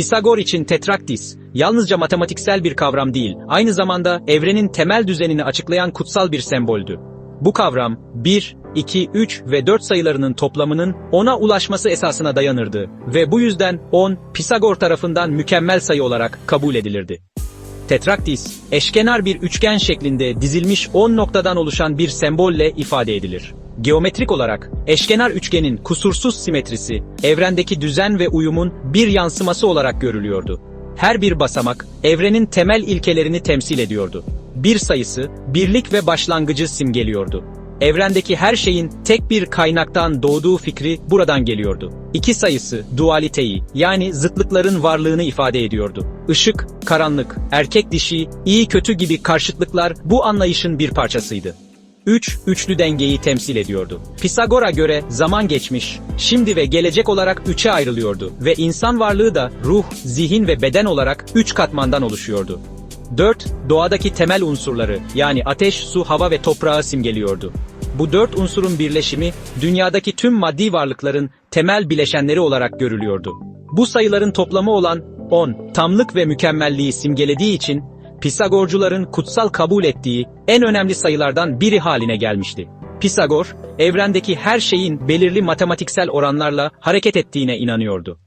Pisagor için tetraktis, yalnızca matematiksel bir kavram değil, aynı zamanda evrenin temel düzenini açıklayan kutsal bir semboldü. Bu kavram, 1, 2, 3 ve 4 sayılarının toplamının 10'a ulaşması esasına dayanırdı ve bu yüzden 10, Pisagor tarafından mükemmel sayı olarak kabul edilirdi. Tetraktis, eşkenar bir üçgen şeklinde dizilmiş 10 noktadan oluşan bir sembolle ifade edilir. Geometrik olarak, eşkenar üçgenin kusursuz simetrisi, evrendeki düzen ve uyumun bir yansıması olarak görülüyordu. Her bir basamak, evrenin temel ilkelerini temsil ediyordu. Bir sayısı, birlik ve başlangıcı simgeliyordu. Evrendeki her şeyin tek bir kaynaktan doğduğu fikri buradan geliyordu. İki sayısı dualiteyi yani zıtlıkların varlığını ifade ediyordu. Işık, karanlık, erkek dişi, iyi kötü gibi karşıtlıklar bu anlayışın bir parçasıydı. 3, üçlü dengeyi temsil ediyordu. Pisagor'a göre zaman geçmiş, şimdi ve gelecek olarak üçe ayrılıyordu ve insan varlığı da ruh, zihin ve beden olarak üç katmandan oluşuyordu. 4. Doğadaki temel unsurları yani ateş, su, hava ve toprağı simgeliyordu. Bu dört unsurun birleşimi dünyadaki tüm maddi varlıkların temel bileşenleri olarak görülüyordu. Bu sayıların toplamı olan 10, tamlık ve mükemmelliği simgelediği için Pisagorcuların kutsal kabul ettiği en önemli sayılardan biri haline gelmişti. Pisagor, evrendeki her şeyin belirli matematiksel oranlarla hareket ettiğine inanıyordu.